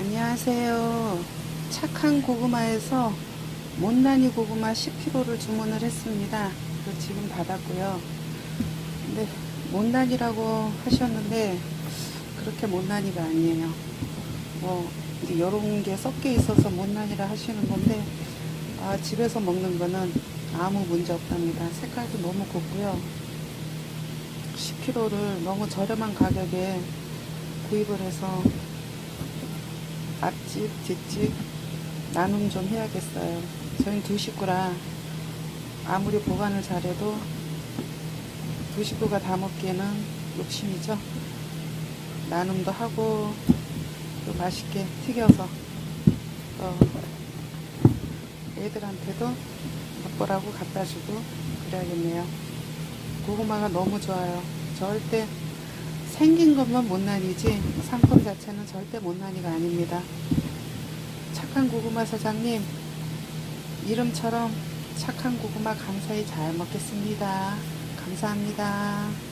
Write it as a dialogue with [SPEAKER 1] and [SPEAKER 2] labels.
[SPEAKER 1] 안녕하세요. 착한 고구마에서 못난이 고구마 10kg를 주문을 했습니다. 지금 받았고요. 근데 못난이라고 하셨는데 그렇게 못난이가 아니에요. 뭐 이런 게 섞여 있어서 못난이라 하시는 건데 아, 집에서 먹는 거는 아무 문제 없답니다. 색깔도 너무 곱고요. 10kg를 너무 저렴한 가격에 구입을 해서 앞집, 뒷집 나눔 좀 해야겠어요. 저희 두 식구라 아무리 보관을 잘해도 두 식구가 다 먹기에는 욕심이죠. 나눔도 하고 또 맛있게 튀겨서 또 애들한테도 맛보라고 갖다 주고 그래야겠네요. 고구마가 너무 좋아요. 절대 생긴 것만 못난이지 상품 자체는 절대 못난이가 아닙니다. 착한 고구마 사장님 이름처럼 착한 고구마 감사히 잘 먹겠습니다. 감사합니다.